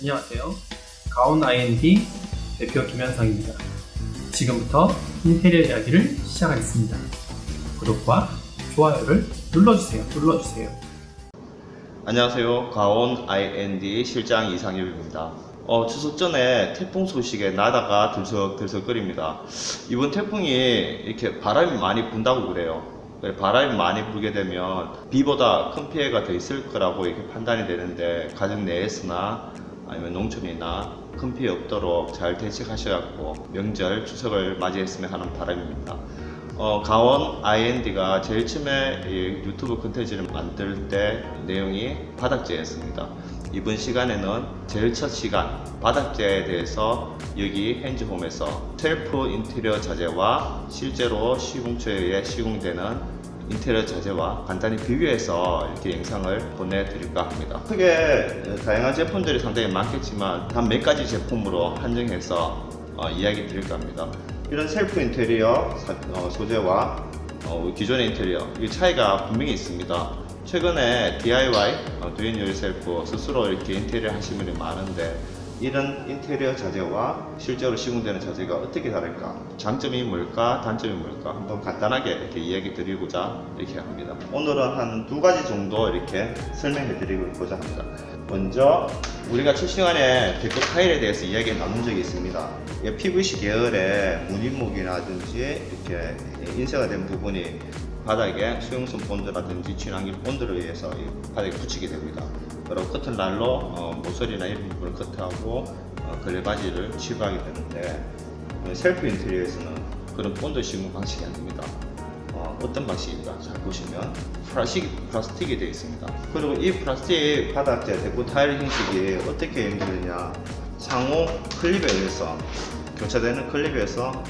안녕하세요. 가온 IND 대표 김현상입니다. 지금부터 인테리어 이야기를 시작하겠습니다. 구독과 좋아요를 눌러주세요. 눌러주세요. 안녕하세요. 가온 IND 실장 이상엽입니다. 어, 추석 전에 태풍 소식에 나다가 들썩들썩거립니다. 이번 태풍이 이렇게 바람이 많이 분다고 그래요. 그래, 바람이 많이 불게 되면 비보다 큰 피해가 더 있을 거라고 이렇게 판단이 되는데 가정 내에서나 아니면 농촌이나 큰 피해 없도록 잘 대책하셔갖고 명절 추석을 맞이했으면 하는 바람입니다. 어, 가원 IND가 제일 처음에 이 유튜브 컨텐츠를 만들 때 내용이 바닥재였습니다. 이번 시간에는 제일 첫 시간 바닥재에 대해서 여기 핸즈홈에서 셀프 인테리어 자재와 실제로 시공처에 시공되는 인테리어 자재와 간단히 비교해서 이렇게 영상을 보내드릴까 합니다. 크게 다양한 제품들이 상당히 많겠지만 단 몇 가지 제품으로 한정해서 어, 이야기 드릴까 합니다. 이런 셀프 인테리어 사- 어, 소재와 어, 기존의 인테리어 이 차이가 분명히 있습니다. 최근에 DIY, 어, Do It Yourself 스스로 이렇게 인테리어 하시는 분이 많은데 이런 인테리어 자재와 실제로 시공되는 자재가 어떻게 다를까? 장점이 뭘까? 단점이 뭘까? 한번 간단하게 이렇게 이야기 드리고자 이렇게 합니다. 오늘은 한 두 가지 정도 이렇게 설명해 드리고자 합니다. 먼저 우리가 첫 시간에 데코 타일에 대해서 이야기 나눈 적이 있습니다. 이 PVC 계열의 무늬목이라든지 이렇게 인쇄가 된 부분이 바닥에 수용성 본드라든지 친환경 본드를 의해서 이 바닥에 붙이게 됩니다. 그리고 커튼 날로 어, 모서리나 이런 부분을 커트하고 어, 걸레바지를 치부하게 되는데 어, 셀프 인테리어에서는 그런 본드 시공 방식이 안 됩니다. 어, 어떤 방식인가 잘 보시면 플라스틱, 플라스틱이 되어 있습니다. 그리고 이 플라스틱 바닥재 데코 타일 형식이 어떻게 연결되냐 상호 클립에 의해서 교차되는 클립에 의해서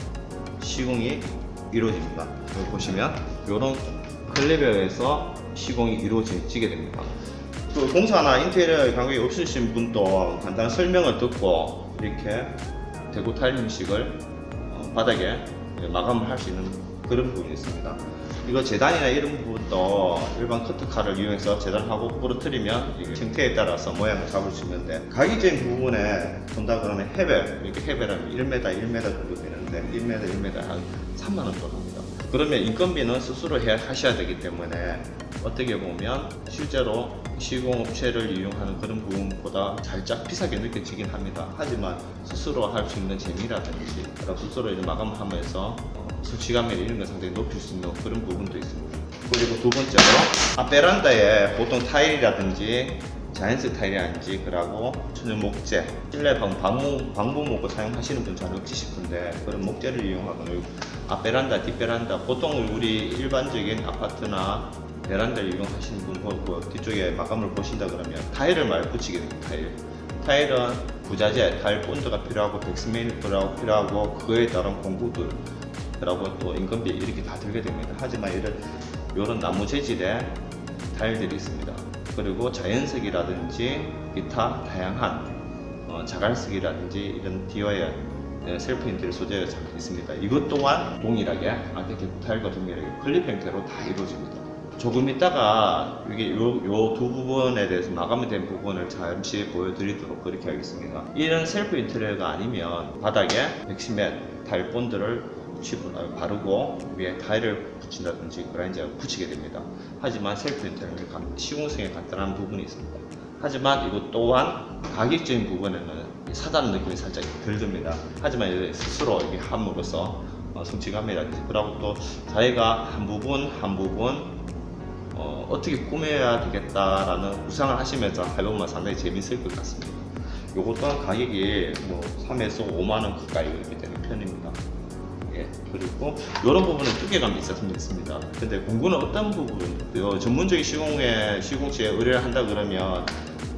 시공이 이루어집니다. 여기 보시면 이런 클립에 의해서 시공이 이루어지게 됩니다. 그 공사나 인테리어 경력이 없으신 분도 간단한 설명을 듣고 이렇게 대구 타일 형식을 어, 바닥에 마감을 할 수 있는 그런 부분이 있습니다. 이거 재단이나 이런 부분도 일반 커트칼을 이용해서 재단하고 부러뜨리면 형태에 따라서 모양을 잡을 수 있는데 가기적인 부분에 본다 그러면 해벨 이렇게 해벨하면 1m 1m 정도 되는데 1m 1m 한 3만 원 정도 합니다. 그러면 인건비는 스스로 해 하셔야 되기 때문에 어떻게 보면 실제로 시공업체를 이용하는 그런 부분보다 살짝 비싸게 느껴지긴 합니다. 하지만 스스로 할 수 있는 재미라든지 스스로 이런 마감을 하면서 어, 수치감이나 이런 걸 상당히 높일 수 있는 그런 부분도 있습니다. 그리고 두 번째로 앞 베란다에 보통 타일이라든지 자연스 타일이라든지 그러고 천연 목재, 실내 방, 방문, 방문 목을 사용하시는 분 잘 없지 싶은데 그런 목재를 이용하거나 앞 베란다, 뒷 베란다 보통 우리 일반적인 아파트나 베란다를 이용하시는 분 보고 뒤쪽에 마감을 보신다 그러면 타일을 많이 붙이게 됩니다. 타일. 타일은 부자재, 타일 본드가 필요하고 백스메인이 필요하고, 그에 따른 공구들 그리고 또 인건비 이렇게 다 들게 됩니다. 하지만 이런 이런 나무 재질의 타일들이 있습니다. 그리고 자연색이라든지 기타 다양한 어, 자갈색이라든지 이런 DIY 네, 셀프 인테리어 소재가 잘 있습니다. 이것 또한 동일하게 아테케 타일과 동일하게 클립 형태로 다 이루어집니다. 조금 있다가 이게 요 두 부분에 대해서 마감이 된 부분을 잠시 보여드리도록 그렇게 하겠습니다. 이런 셀프 인테리어가 아니면 바닥에 백시맨 타일 본드를 어, 바르고 위에 타일을 붙인다든지 그라인저를 붙이게 됩니다. 하지만 셀프 인테리어는 간- 시공성이 간단한 부분이 있습니다. 하지만 이것 또한 가격적인 부분에는 사다는 느낌이 살짝 덜 듭니다. 하지만 스스로 이게 함으로써 어, 성취감이라든지 그리고 또 자기가 한 부분 한 부분 어, 어떻게 꾸며야 되겠다라는 구상을 하시면서 해보면 상당히 재밌을 것 같습니다. 요것 또한 가격이 뭐 3에서 5만 원 가까이 이렇게 되는 편입니다. 예, 그리고 이런 부분은 두께감이 있었으면 좋습니다. 근데 공구는 어떤 부분, 요 전문적인 시공에 시공치에 의뢰를 한다 그러면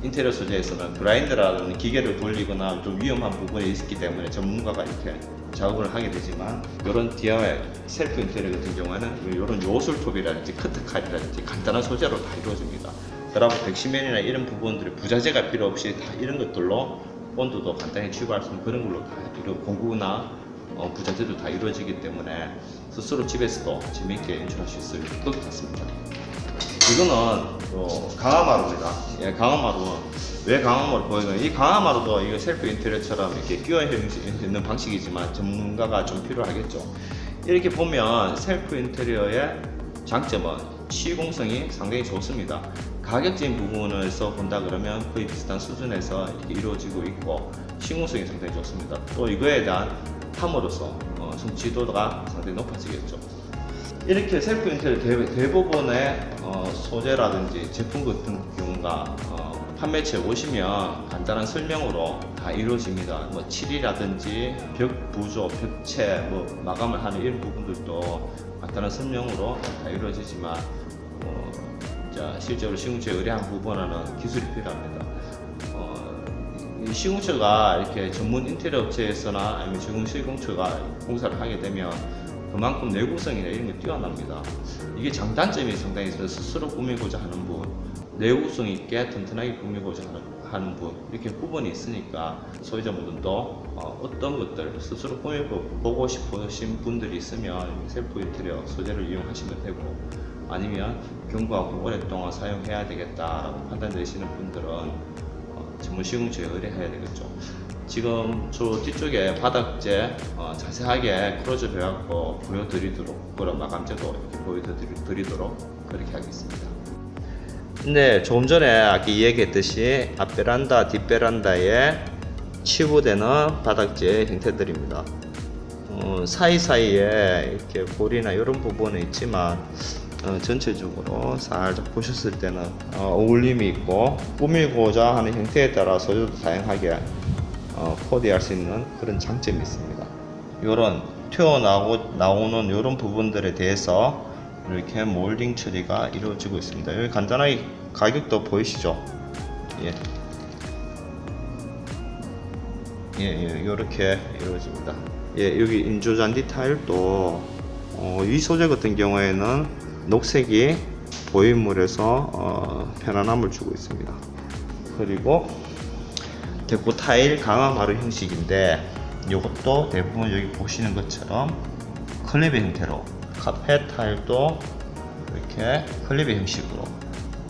인테리어 소재에서는 그라인더라는 기계를 돌리거나 좀 위험한 부분이 있기 때문에 전문가가 이렇게 작업을 하게 되지만 이런 DIY 셀프 인테리어 같은 경우에는 이런 요술톱이라든지 커트칼이라든지 간단한 소재로 다 이루어집니다. 그리고 백시맨이나 이런 부분들이 부자재가 필요 없이 다 이런 것들로 본드도 간단히 취급할 수 있는 그런 걸로 다 이루 공구나 어, 부자재도 다 이루어지기 때문에 스스로 집에서도 재미있게 연출할 수 있을 것 같습니다. 이거는 또 강화마루입니다. 예, 강화마루. 왜 강화마루 보이는? 이 강화마루도 이거 셀프 인테리어처럼 이렇게 끼워 있는 방식이지만 전문가가 좀 필요하겠죠. 이렇게 보면 셀프 인테리어의 장점은 시공성이 상당히 좋습니다. 가격적인 부분에서 본다 그러면 거의 비슷한 수준에서 이루어지고 있고 시공성이 상당히 좋습니다. 또 이거에 대한 함으로써 어, 성취도가 상당히 높아지겠죠. 이렇게 셀프 인테리어 대, 대부분의 어, 소재라든지 제품 같은 경우가 어, 판매처에 오시면 간단한 설명으로 다 이루어집니다. 뭐 칠이라든지 벽 부조, 벽체, 뭐 마감을 하는 이런 부분들도 간단한 설명으로 다 이루어지지만 어, 자, 실제로 시공처에 의뢰한 부분에는 기술이 필요합니다. 어, 이 시공처가 이렇게 전문 인테리어 업체에서나 아니면 전문 시공처가 공사를 하게 되면 그만큼 내구성이나 이런 게 뛰어납니다. 이게 장단점이 상당히 있어서 스스로 꾸미고자 하는 분, 내구성 있게 튼튼하게 꾸미고자 하는, 분, 이렇게 구분이 있으니까 소유자분들도 어, 떤 것들 스스로 꾸미고 싶으신 분들이 있으면 셀프 인테리어 소재를 이용하시면 되고 아니면 경과하고 오랫동안 사용해야 되겠다라고 판단되시는 분들은 어, 전문 시공처에 의뢰해야 되겠죠. 지금 저 뒤쪽에 바닥재 어, 자세하게 크로즈 배갖고 보여드리도록 그런 마감재도 보여드리도록 그렇게 하겠습니다. 네, 조금 전에 아까 이야기했듯이 앞베란다, 뒷베란다에 치부되는 바닥재 형태들입니다. 어, 사이사이에 이렇게 볼이나 이런 부분은 있지만 어, 전체적으로 살짝 보셨을 때는 어, 어울림이 있고 꾸미고자 하는 형태에 따라 소재도 다양하게 어, 코디할 수 있는 그런 장점이 있습니다. 이런 튀어나오고 나오는 이런 부분들에 대해서 이렇게 몰딩 처리가 이루어지고 있습니다. 여기 간단하게 가격도 보이시죠? 예. 예, 예, 이렇게 이루어집니다. 예, 여기 인조잔디 타일도 어, 이 소재 같은 경우에는 녹색이 보인물에서 어, 편안함을 주고 있습니다. 그리고 데코 타일 강화 마루 형식인데 이것도 대부분 여기 보시는 것처럼 클립의 형태로 카펫 타일도 이렇게 클립의 형식으로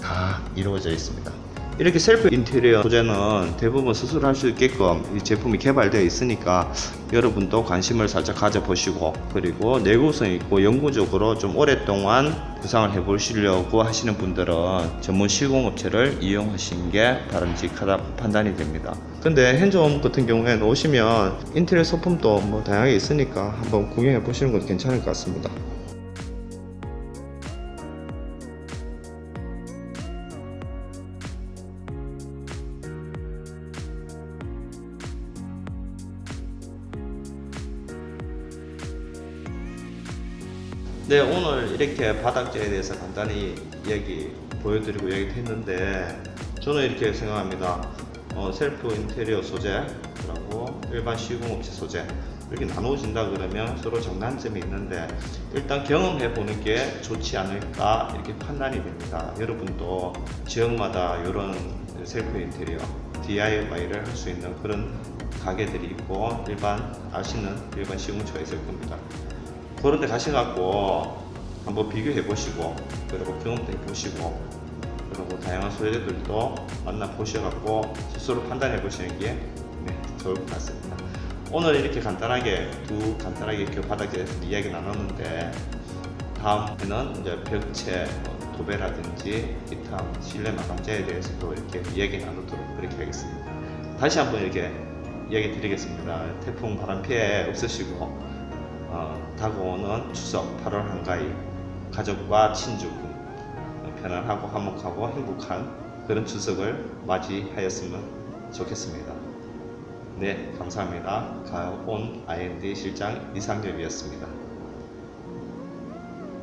다 이루어져 있습니다. 이렇게 셀프 인테리어 소재는 대부분 스스로 할수 있게끔 이 제품이 개발되어 있으니까 여러분도 관심을 살짝 가져보시고 그리고 내구성 있고 영구적으로 좀 오랫동안 구상을 해보시려고 하시는 분들은 전문 시공업체를 이용하시는 게 바람직하다고 판단이 됩니다. 근데 핸즈홈 같은 경우에는 오시면 인테리어 소품도 뭐 다양하게 있으니까 한번 구경해 보시는 것도 괜찮을 것 같습니다. 네, 오늘 이렇게 바닥재에 대해서 간단히 이야기 보여드리고 이야기 했는데 저는 이렇게 생각합니다. 어, 셀프 인테리어 소재라고 일반 시공업체 소재 이렇게 나눠진다 그러면 서로 장단점이 있는데 일단 경험해 보는 게 좋지 않을까 이렇게 판단이 됩니다. 여러분도 지역마다 이런 셀프 인테리어 DIY를 할 수 있는 그런 가게들이 있고 일반 아시는 일반 시공처가 있을 겁니다. 그런 데 가셔갖고 한번 비교해 보시고 그리고 경험도 해 보시고 그리고 다양한 소재들도 만나 보셔갖고 스스로 판단해 보시는 게 네, 좋을 것 같습니다. 오늘 이렇게 간단하게 두 간단하게 이렇게 바닥에 대해서 이야기 나눴는데 다음에는 이제 벽체 뭐 도배라든지 기타 실내 마감재에 대해서도 이렇게 이야기 나누도록 그렇게 하겠습니다. 다시 한번 이렇게 이야기 드리겠습니다. 태풍 바람 피해 없으시고 어, 다가오는 추석 8월 한가위 가족과 친족 편안하고 화목하고 행복한 그런 추석을 맞이하였으면 좋겠습니다. 네, 감사합니다. 가온 IND 실장 이상엽이었습니다.